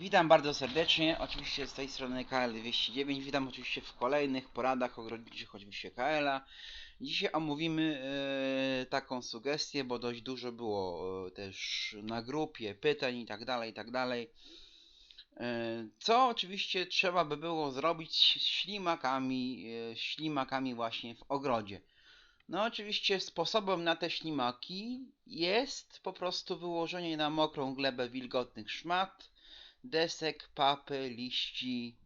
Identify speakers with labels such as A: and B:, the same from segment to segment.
A: Witam bardzo serdecznie, oczywiście z tej strony KL209, witam oczywiście w kolejnych poradach ogrodniczych oczywiście KL-a. Dzisiaj omówimy e, taką sugestię, bo dość dużo było e, też na grupie pytań i tak dalej, i tak dalej. E, co oczywiście trzeba by było zrobić ślimakami, e, ślimakami właśnie w ogrodzie. No oczywiście sposobem na te ślimaki jest po prostu wyłożenie na mokrą glebę wilgotnych szmat, desek, papy, liści,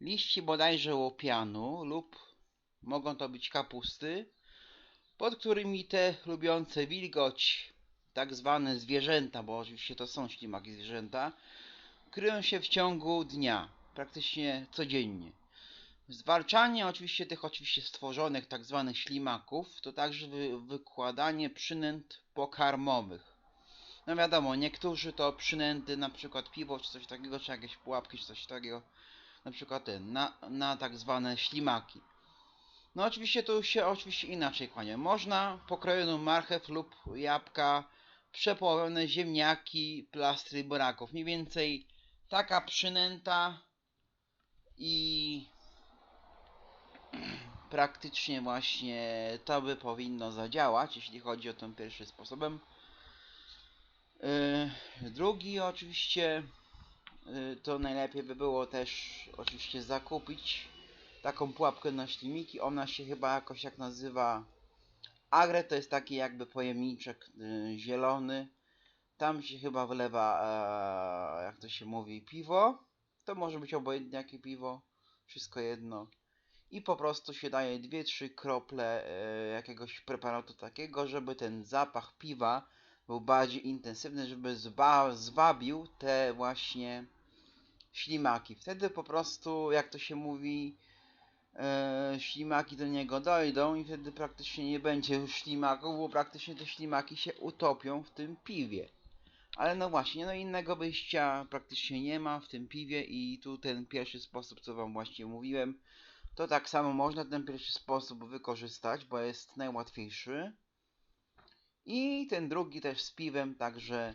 A: liści bodajże łopianu lub mogą to być kapusty, pod którymi te lubiące wilgoć, tak zwane zwierzęta, bo oczywiście to są ślimaki zwierzęta, kryją się w ciągu dnia, praktycznie codziennie. Zwalczanie oczywiście tych oczywiście stworzonych tak zwanych ślimaków to także wy, wykładanie przynęt pokarmowych. No wiadomo, niektórzy to przynęty, na przykład piwo czy coś takiego, czy jakieś pułapki czy coś takiego, na przykład ten, na, na tak zwane ślimaki. No oczywiście tu się oczywiście inaczej kłania. Można pokrojoną marchew lub jabłka, przepołowione ziemniaki, plastry buraków. Mniej więcej taka przynęta i praktycznie właśnie to by powinno zadziałać, jeśli chodzi o ten pierwszy sposobem. Yy, Drugi oczywiście yy, to najlepiej by było też oczywiście zakupić taką pułapkę na ślimiki. Ona się chyba jakoś jak nazywa Agre to jest taki jakby pojemniczek yy, zielony. Tam się chyba wylewa, e, jak to się mówi, piwo. To może być obojętnie jakie piwo, wszystko jedno. I po prostu się daje 2-3 krople e, jakiegoś preparatu takiego, żeby ten zapach piwa był bardziej intensywny, żeby zba, zwabił te właśnie ślimaki. Wtedy po prostu, jak to się mówi, e, ślimaki do niego dojdą i wtedy praktycznie nie będzie już ślimaków, bo praktycznie te ślimaki się utopią w tym piwie. Ale no właśnie, no innego wyjścia praktycznie nie ma w tym piwie i tu ten pierwszy sposób, co wam właśnie mówiłem, to tak samo można ten pierwszy sposób wykorzystać, bo jest najłatwiejszy. I ten drugi też z piwem, także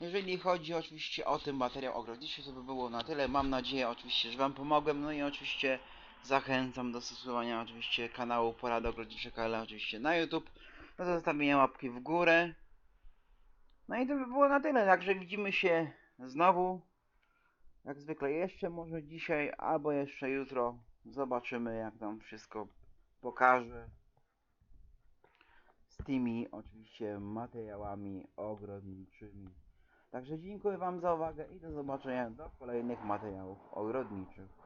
A: jeżeli chodzi oczywiście o ten materiał ogrodniczy, to by było na tyle. Mam nadzieję oczywiście, że Wam pomogłem. No i oczywiście zachęcam do stosowania oczywiście kanału Porady Ogrodnicze KL oczywiście na YouTube. No do zostawienia łapki w górę. No i to by było na tyle, także widzimy się znowu. Jak zwykle jeszcze może dzisiaj, albo jeszcze jutro. Zobaczymy jak tam wszystko pokaże tymi oczywiście materiałami ogrodniczymi. Także dziękuję Wam za uwagę i do zobaczenia do kolejnych materiałów ogrodniczych.